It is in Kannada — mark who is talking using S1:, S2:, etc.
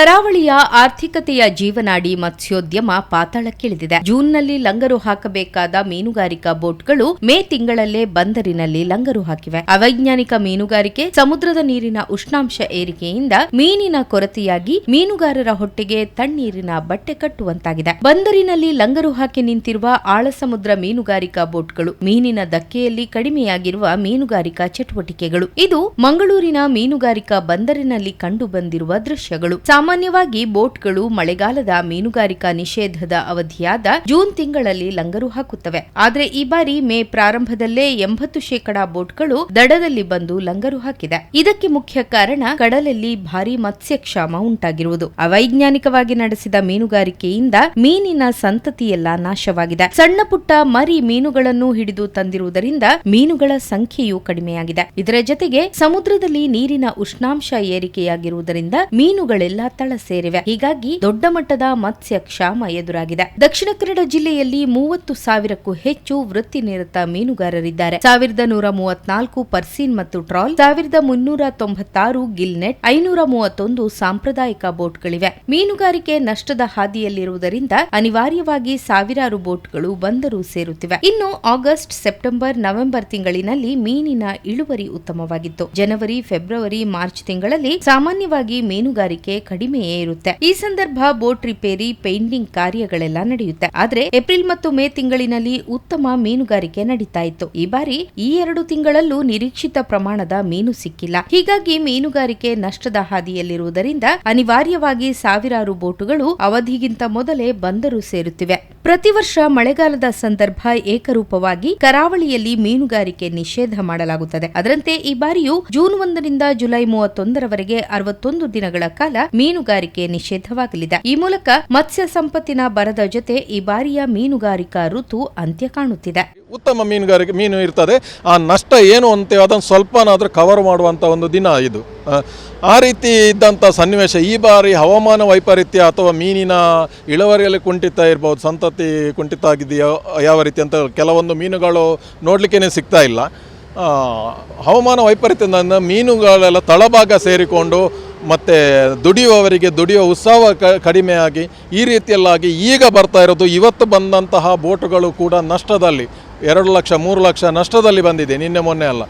S1: ಕರಾವಳಿಯ ಆರ್ಥಿಕತೆಯ ಜೀವನಾಡಿ ಮತ್ಸ್ಯೋದ್ಯಮ ಪಾತಾಳಕ್ಕಿಳಿದಿದೆ. ಜೂನ್ನಲ್ಲಿ ಲಂಗರು ಹಾಕಬೇಕಾದ ಮೀನುಗಾರಿಕಾ ಬೋಟ್ಗಳು ಮೇ ತಿಂಗಳಲ್ಲೇ ಬಂದರಿನಲ್ಲಿ ಲಂಗರು ಹಾಕಿವೆ. ಅವೈಜ್ಞಾನಿಕ ಮೀನುಗಾರಿಕೆ, ಸಮುದ್ರದ ನೀರಿನ ಉಷ್ಣಾಂಶ ಏರಿಕೆಯಿಂದ ಮೀನಿನ ಕೊರತೆಯಾಗಿ ಮೀನುಗಾರರ ಹೊಟ್ಟೆಗೆ ತಣ್ಣೀರಿನ ಬಟ್ಟೆ ಕಟ್ಟುವಂತಾಗಿದೆ. ಬಂದರಿನಲ್ಲಿ ಲಂಗರು ಹಾಕಿ ನಿಂತಿರುವ ಆಳಸಮುದ್ರ ಮೀನುಗಾರಿಕಾ ಬೋಟ್ಗಳು ಮೀನಿನ ದಕ್ಕೆಯಲ್ಲಿ ಕಡಿಮೆಯಾಗಿರುವ ಮೀನುಗಾರಿಕಾ ಚಟುವಟಿಕೆಗಳು. ಇದು ಮಂಗಳೂರಿನ ಮೀನುಗಾರಿಕಾ ಬಂದರಿನಲ್ಲಿ ಕಂಡುಬಂದಿರುವ ದೃಶ್ಯಗಳು. ಸಾಮಾನ್ಯವಾಗಿ ಬೋಟ್ಗಳು ಮಳೆಗಾಲದ ಮೀನುಗಾರಿಕಾ ನಿಷೇಧದ ಅವಧಿಯಾದ ಜೂನ್ ತಿಂಗಳಲ್ಲಿ ಲಂಗರು ಹಾಕುತ್ತವೆ. ಆದರೆ ಈ ಬಾರಿ ಮೇ ಪ್ರಾರಂಭದಲ್ಲೇ ಎಂಬತ್ತು ಶೇಕಡಾ ಬೋಟ್ಗಳು ದಡದಲ್ಲಿ ಬಂದು ಲಂಗರು ಹಾಕಿದೆ. ಇದಕ್ಕೆ ಮುಖ್ಯ ಕಾರಣ ಕಡಲಲ್ಲಿ ಭಾರಿ ಮತ್ಸ್ಯಕ್ಷಾಮ ಉಂಟಾಗಿರುವುದು. ಅವೈಜ್ಞಾನಿಕವಾಗಿ ನಡೆಸಿದ ಮೀನುಗಾರಿಕೆಯಿಂದ ಮೀನಿನ ಸಂತತಿಯೆಲ್ಲ ನಾಶವಾಗಿದೆ. ಸಣ್ಣ ಪುಟ್ಟ ಮರಿ ಮೀನುಗಳನ್ನು ಹಿಡಿದು ತಂದಿರುವುದರಿಂದ ಮೀನುಗಳ ಸಂಖ್ಯೆಯೂ ಕಡಿಮೆಯಾಗಿದೆ. ಇದರ ಜೊತೆಗೆ ಸಮುದ್ರದಲ್ಲಿ ನೀರಿನ ಉಷ್ಣಾಂಶ ಏರಿಕೆಯಾಗಿರುವುದರಿಂದ ಮೀನುಗಳೆಲ್ಲ ತಳ ಸೇರಿವೆ. ಹೀಗಾಗಿ ದೊಡ್ಡ ಮಟ್ಟದ ಮತ್ಸ್ಯ ಕ್ಷಾಮ ಎದುರಾಗಿದೆ. ದಕ್ಷಿಣ ಕನ್ನಡ ಜಿಲ್ಲೆಯಲ್ಲಿ ಮೂವತ್ತು ಸಾವಿರಕ್ಕೂ ಹೆಚ್ಚು ವೃತ್ತಿ ನಿರತ ಮೀನುಗಾರರಿದ್ದಾರೆ. ಸಾವಿರದ ನೂರ ಮೂವತ್ನಾಲ್ಕು ಪರ್ಸೀನ್ ಮತ್ತು ಟ್ರಾಲ್, ಸಾವಿರದ ಮುನ್ನೂರ ತೊಂಬತ್ತಾರು ಗಿಲ್ನೆಟ್ ಐನೂರ ಮೂವತ್ತೊಂದು ಸಾಂಪ್ರದಾಯಿಕ ಬೋಟ್ಗಳಿವೆ. ಮೀನುಗಾರಿಕೆ ನಷ್ಟದ ಹಾದಿಯಲ್ಲಿರುವುದರಿಂದ ಅನಿವಾರ್ಯವಾಗಿ ಸಾವಿರಾರು ಬೋಟ್ಗಳು ಬಂದರು ಸೇರುತ್ತಿವೆ. ಇನ್ನು ಆಗಸ್ಟ್, ಸೆಪ್ಟೆಂಬರ್, ನವೆಂಬರ್ ತಿಂಗಳಿನಲ್ಲಿ ಮೀನಿನ ಇಳುವರಿ ಉತ್ತಮವಾಗಿತ್ತು. ಜನವರಿ, ಫೆಬ್ರವರಿ, ಮಾರ್ಚ್ ತಿಂಗಳಲ್ಲಿ ಸಾಮಾನ್ಯವಾಗಿ ಮೀನುಗಾರಿಕೆ ಕಡಿಮೆಯೇ ಇರುತ್ತೆ ಈ ಸಂದರ್ಭ ಬೋಟ್ ರಿಪೇರಿ, ಪೇಂಟಿಂಗ್ ಕಾರ್ಯಗಳೆಲ್ಲ ನಡೆಯುತ್ತೆ. ಆದ್ರೆ ಏಪ್ರಿಲ್ ಮತ್ತು ಮೇ ತಿಂಗಳಿನಲ್ಲಿ ಉತ್ತಮ ಮೀನುಗಾರಿಕೆ ನಡೀತಾ ಇತ್ತು. ಈ ಬಾರಿ ಈ ಎರಡು ತಿಂಗಳಲ್ಲೂ ನಿರೀಕ್ಷಿತ ಪ್ರಮಾಣದ ಮೀನು ಸಿಕ್ಕಿಲ್ಲ. ಹೀಗಾಗಿ ಮೀನುಗಾರಿಕೆ ನಷ್ಟದ ಹಾದಿಯಲ್ಲಿರುವುದರಿಂದ ಅನಿವಾರ್ಯವಾಗಿ ಸಾವಿರಾರು ಬೋಟುಗಳು ಅವಧಿಗಿಂತ ಮೊದಲೇ ಬಂದರು ಸೇರುತ್ತಿವೆ. ಪ್ರತಿ ವರ್ಷ ಮಳೆಗಾಲದ ಸಂದರ್ಭ ಏಕರೂಪವಾಗಿ ಕರಾವಳಿಯಲ್ಲಿ ಮೀನುಗಾರಿಕೆ ನಿಷೇಧ ಮಾಡಲಾಗುತ್ತದೆ. ಅದರಂತೆ ಈ ಬಾರಿಯೂ ಜೂನ್ ಒಂದರಿಂದ ಜುಲೈ ಮೂವತ್ತೊಂದರವರೆಗೆ ಅರವತ್ತೊಂದು ದಿನಗಳ ಕಾಲ ಮೀನುಗಾರಿಕೆ ನಿಷೇಧವಾಗಲಿದೆ. ಈ ಮೂಲಕ ಮತ್ಸ್ಯ ಸಂಪತ್ತಿನ ಬರದ ಜೊತೆ ಈ ಬಾರಿಯ ಮೀನುಗಾರಿಕಾ ಋತು ಅಂತ್ಯ ಕಾಣುತ್ತಿದೆ.
S2: ಉತ್ತಮ ಮೀನುಗಾರಿಕೆ ಮೀನು ಇರ್ತದೆ. ಆ ನಷ್ಟ ಏನು ಅಂತೇವೆ ಅದನ್ನು ಸ್ವಲ್ಪನಾದರೂ ಕವರ್ ಮಾಡುವಂಥ ಒಂದು ದಿನ ಇದು. ಆ, ರೀತಿ ಇದ್ದಂಥ ಸನ್ನಿವೇಶ. ಈ ಬಾರಿ ಹವಾಮಾನ ವೈಪರೀತ್ಯ ಅಥವಾ ಮೀನಿನ ಇಳುವರಿಯಲ್ಲಿ ಕುಂಠಿತ ಇರ್ಬೋದು ಸಂತತಿ ಕುಂಠಿತ ಆಗಿದೆಯೋ ಯಾವ ರೀತಿ ಅಂತ ಕೆಲವೊಂದು ಮೀನುಗಳು ನೋಡಲಿಕ್ಕೇ ಸಿಗ್ತಾ ಇಲ್ಲ. ಹವಾಮಾನ ವೈಪರೀತ್ಯದಿಂದ ಮೀನುಗಳೆಲ್ಲ ತಳಭಾಗ ಸೇರಿಕೊಂಡು ಮತ್ತು ದುಡಿಯುವವರಿಗೆ ದುಡಿಯುವ ಉತ್ಸಾಹ ಕ ಕಡಿಮೆಯಾಗಿ ಈ ರೀತಿಯಲ್ಲಾಗಿ ಈಗ ಬರ್ತಾ ಇರೋದು. ಇವತ್ತು ಬಂದಂತಹ ಬೋಟುಗಳು ಕೂಡ ನಷ್ಟದಲ್ಲಿ. ಎರಡು ಲಕ್ಷ ಮೂರು ಲಕ್ಷ ನಷ್ಟದಲ್ಲಿ ಬಂದಿದೆ ನಿನ್ನೆ ಮೊನ್ನೆ ಅಲ್ಲ.